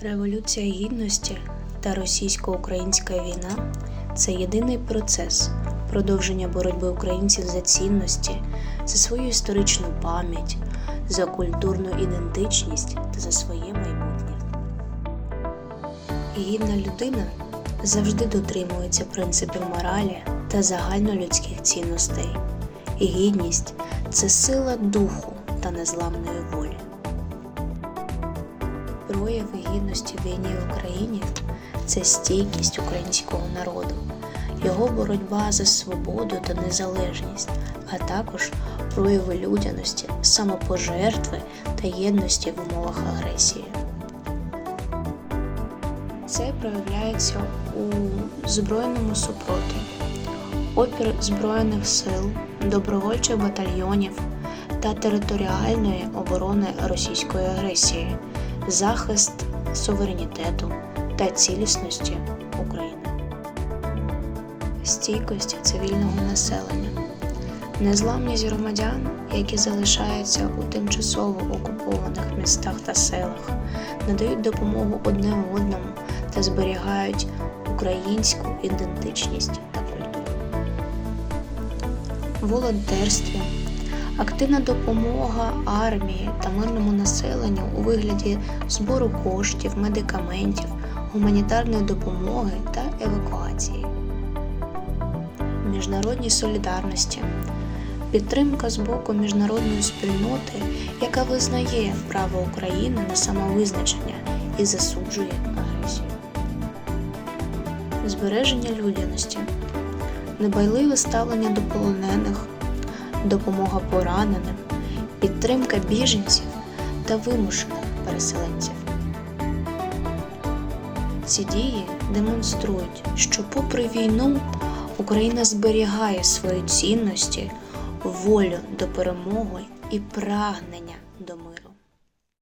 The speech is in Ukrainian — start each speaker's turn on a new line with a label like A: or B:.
A: Революція Гідності та російсько-українська війна це єдиний процес продовження боротьби українців за цінності, за свою історичну пам'ять, за культурну ідентичність та за своє майбутнє. Гідна людина завжди дотримується принципів моралі та загальнолюдських цінностей. Гідність це сила духу та незламної волі. Прояви гідності в війні Україні це стійкість українського народу, його боротьба за свободу та незалежність, а також прояви людяності, самопожертви та єдності в умовах агресії. Це проявляється у збройному супротиві, опір Збройних сил, добровольчих батальйонів та територіальної оборони російської агресії, захист суверенітету та цілісності України, стійкості цивільного населення, незламність громадян, які залишаються у тимчасово окупованих містах та селах, надають допомогу одне одному та зберігають українську ідентичність та культуру. Волонтерстві, активна допомога армії та мирному населенню у вигляді збору коштів, медикаментів, гуманітарної допомоги та евакуації, міжнародній солідарності, підтримка з боку міжнародної спільноти, яка визнає право України на самовизначення і засуджує агресію, збереження людяності, небайливе ставлення до полонених, допомога пораненим, підтримка біженців та вимушених переселенців. Ці дії демонструють, що, попри війну, Україна зберігає свої цінності, волю до перемоги і прагнення